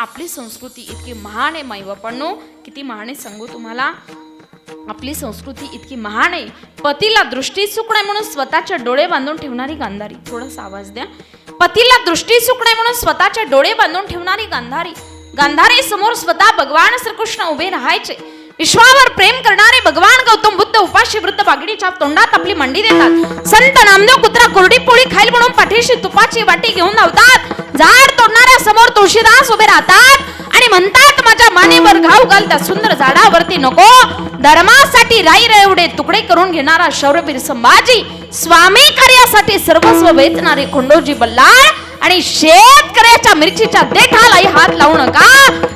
आपली संस्कृती इतकी महान आहे माई बापांनो. किती महान आहे सांगू तुम्हाला? आपली संस्कृती इतकी महान आहे. पतीला दृष्टी चूक नाही म्हणून स्वतःचे डोळे बांधून ठेवणारी गांधारी. थोडासा आवाज द्या. पतीला दृष्टी चूक नाही म्हणून स्वतःचे डोळे बांधून ठेवणारी गांधारी. गांधारी समोर स्वतः भगवान श्रीकृष्ण उभे राहायचे. विश्वावर प्रेम करणारे भगवान गौतम बुद्ध उपाशी वृद्ध बागडीच्या तोंडात आपली मंडी देतात. संत नामदेव कुत्रा कोरडी पोळी खाईल म्हणून पाठीशी तुपाची वाटी घेऊन धावतात. झाड तुळशीदास उभे राहतात आणि म्हणतात माझ्या मानेवर घाव घाल त्या सुंदर झाडावरती नको. धर्मासाठी राई एवढे तुकडे करून घेणारा शौर्यवीर संभाजी स्वामी कार्यासाठी सर्वस्व वेचणारे खंडोजी बल्लाळ आणि शेतकऱ्याच्या मिरचीच्या देठालाही हात लावू नका.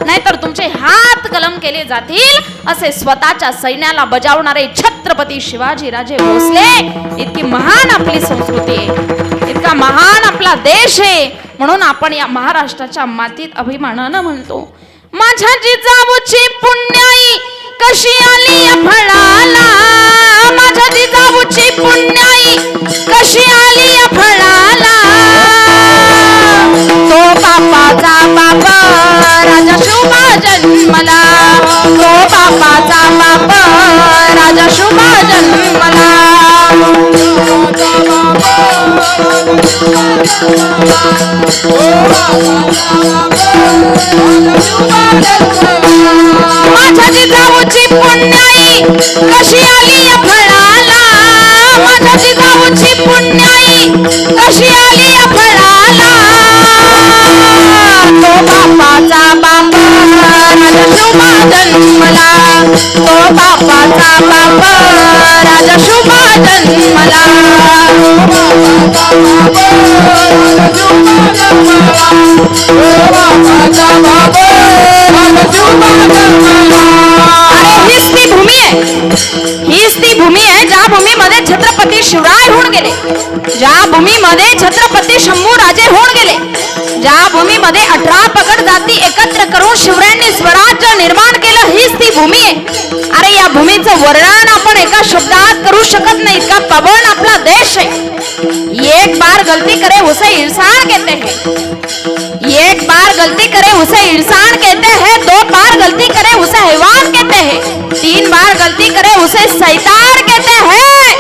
नाहीतर तुमचे हात कलम केले जातील. असे स्वतःच्या सैन्याला बजावणारे छत्रपती शिवाजी राजे भोसले. इतकी महान आपली संस्कृती आहे. इतका महान आपला देश आहे. म्हणून आपण या महाराष्ट्राच्या मातीत अभिमानानं म्हणतो माझ्या जिजाऊची पुण्याई कशी आली फळाला माझ्या जिजाऊची पुण्याई कशी आली फळाला तो बापाचा बाप राजा शुभा जन्मला. तो बापाचा बाप राजा शुभा जन्मला. माझ्या जिजाऊची पुण्याई कशी आली या फळाला? माझ्या जिजाऊची पुण्याई कशी आली या फळाला? तो बापाचा बाप राजा शुभा जन्मला तो बापाचा बाप राजा शुभा जन्मला हीच ती भूमी आहे हीच ती भूमी आहे ज्या भूमीमध्ये छत्रपती शिवराय होऊन गेले ज्या भूमीमध्ये छत्रपती शंभू राजे होऊन गेले ज्या भूमीमध्ये अठरा पगड जाती एकत्र करून शिवरायांनी स्वराज्य निर्माण केलं हीच ती भूमी आहे या भूमीचं वर्णन आपण एका शब्दात करू शकत नाही. इतका पवन आपला देश आहे. एक बार गलती करे उसे इंसान कहते हैं. एक बार गलती करे उसे इंसान कहते हैं. दो बार गलती करे उसे हैवान कहते हैं. तीन बार गलती करे उसे सैतान कहते हैं.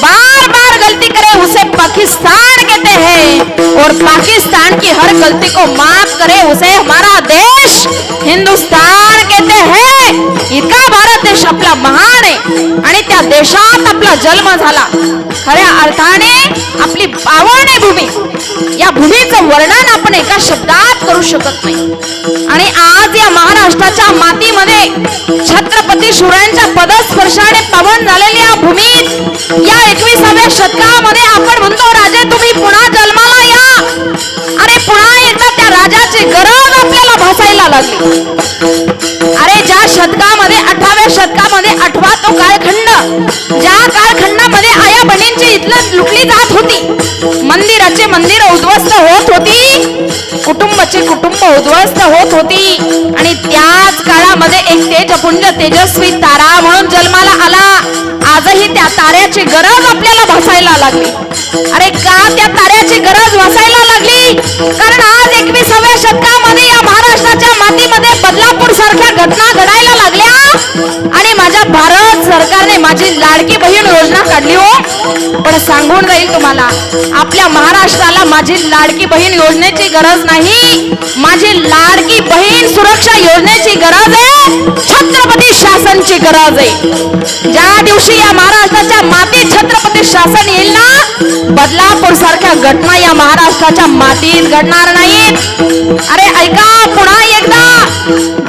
बार बार गलती करे उसे पाकिस्तान कहते हैं. और पाकिस्तान की हर गलती को माफ करे उसे हमारा देश हिंदुस्तान कहते हैं. इतका भारत देश आपला महान आहे आणि त्या देशात आपला जन्म झाला. खऱ्या अर्थाने आपली पावन आहे भूमी. या भूमीचं वर्णन आपण एका शब्दात करू शकत नाही. आणि आज या महाराष्ट्राच्या मातीमध्ये छत्रपती शिवरायांच्या पदस्पर्शाने पवन झालेली या भूमीत या एकविसाव्या शतकामध्ये आपण म्हणतो राजे तुम्ही पुन्हा जन्माला या. अरे पुन्हा एकदा त्या राजाची गरज आपल्याला भासायला लागली. शतकामध्ये अठराव्या शतकामध्ये आठवा तो काळखंड ज्या काळखंडामध्ये आया बहिणींची इथलं लुटली जात होती. मंदिराचे मंदिर उद्ध्वस्त होत होती. कुटुंबाचे कुटुंब उद्ध्वस्त होत होती. आणि त्याच काळामध्ये एक तेजपुंज तेजस्वी तारा म्हणून जन्माला आला. आजही त्या ताऱ्याची गरज आपल्याला भासायला लागली. अरे का त्या ताऱ्याची गरज भासायला लागली? कारण आज एकविसाव्या शतकामध्ये या महाराष्ट्राच्या मातीमध्ये बदलापूर सारख्या घटना घडायला माझी लाडकी बहीण योजना काढली हो. पण सांगून राहील तुम्हाला आपल्या महाराष्ट्राला माझी लाडकी बहीण योजनेची गरज नाही. माझी लाडकी बहीण सुरक्षा योजनेची गरज आहे. छत्रपती शासनची गरज आहे. ज्या दिवशी या महाराष्ट्राच्या मातीत छत्रपती शासन येईल ना बदलापूर सारख्या घटना या महाराष्ट्राच्या मातीत घडणार नाहीत. अरे ऐका पुन्हा एकदा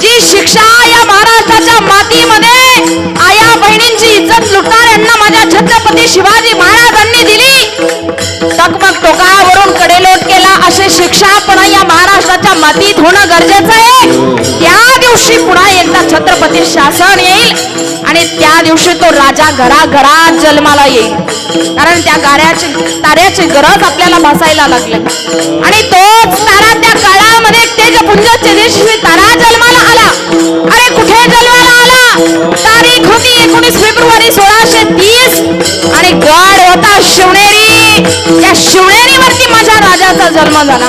जी शिक्षा या महाराष्ट्राच्या मातीमध्ये छत्रपती शिवाजी महाराजांनी दिली. टकमक टोकावरून कडेलोट केला. अशी शिक्षा पुन्हा या महाराष्ट्राच्या मातीत होणं गरजेचं आहे. त्या दिवशी पुन्हा एकदा छत्रपती शासन येईल आणि त्या दिवशी तो राजा घराघरात जन्माला येईल. कारण त्या गाऱ्याची ताऱ्याची गरज आपल्याला भासायला लागली. आणि तोच तारा त्या काळामध्ये तेजपुंज तेजस्वी तारा जन्माला आला. अरे कुठे जन्माला आला? तारीख होती एकोणीस फेब्रुवारी जन्म झाला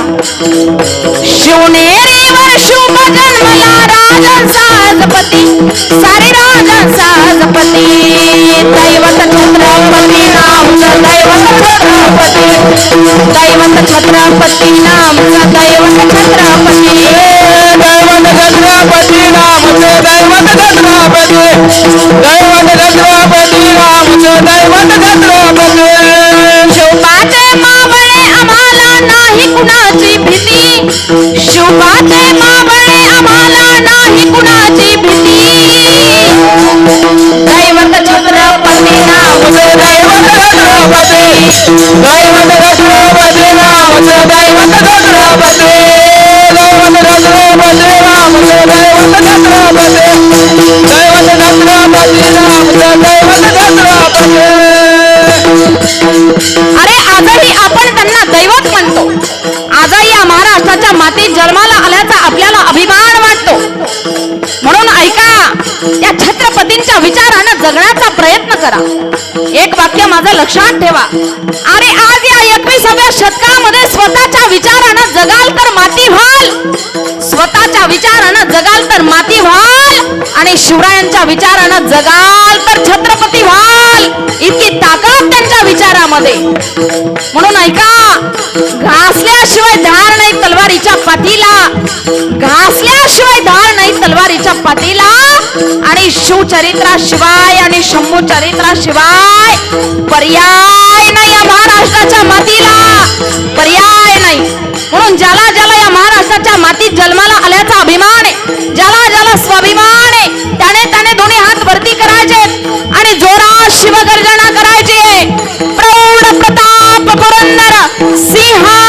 शिवनेरीवर शुभ राजांचा जपती सारे राजांचा जपती दैवत छत्रपती नामचं दैवत छत्रपती। दैवत छत्रपती नामचं दैवत छत्रपती। दैवत छत्रपती रामचे दैवत छत्रपती। दैवत छत्रपती रामचे दैवत छत्रपती। नाही कुणाची भीती? शोकाचे मावळे आम्हाला नाही कुणाची भीती? दैवत छत्रपती नावच दैवत छत्रपती. दैवत छत्रपती नावच दैवत छत्रपती. दैवत छत्रपती नावच दैवत छत्रपती. दैवत छत्रपती नावच दैवत छत्रपतींच्या विचारानं जगण्याचा प्रयत्न करा. एक वाक्य माझं लक्षात ठेवा. अरे आज या एकविसाव्या शतकामध्ये स्वतःच्या विचारानं जगाल तर माती व्हाल. स्वतःच्या विचारानं जगाल तर माती व्हाल. आणि शिवरायांच्या विचारानं जगाल तर छत्रपती व्हाल. इतकी ताकद त्यांच्या विचारामध्ये. म्हणून ऐका घासल्याशिवाय धार शिवचरित्राशिवाय आणि शंभू चरित्राशिवाय पर्याय नाही या महाराष्ट्राच्या मातीला. पर्याय नाही. म्हणून ज्याला ज्याला या महाराष्ट्राच्या मातीत जन्माला आल्याचा अभिमान आहे ज्याला ज्याला स्वाभिमान आहे त्याने त्याने दोन्ही हात वरती करायचे आणि जोरात शिवगर्जना करायची. प्रौढ प्रताप पुरंदर सिंहासनाधीश्वर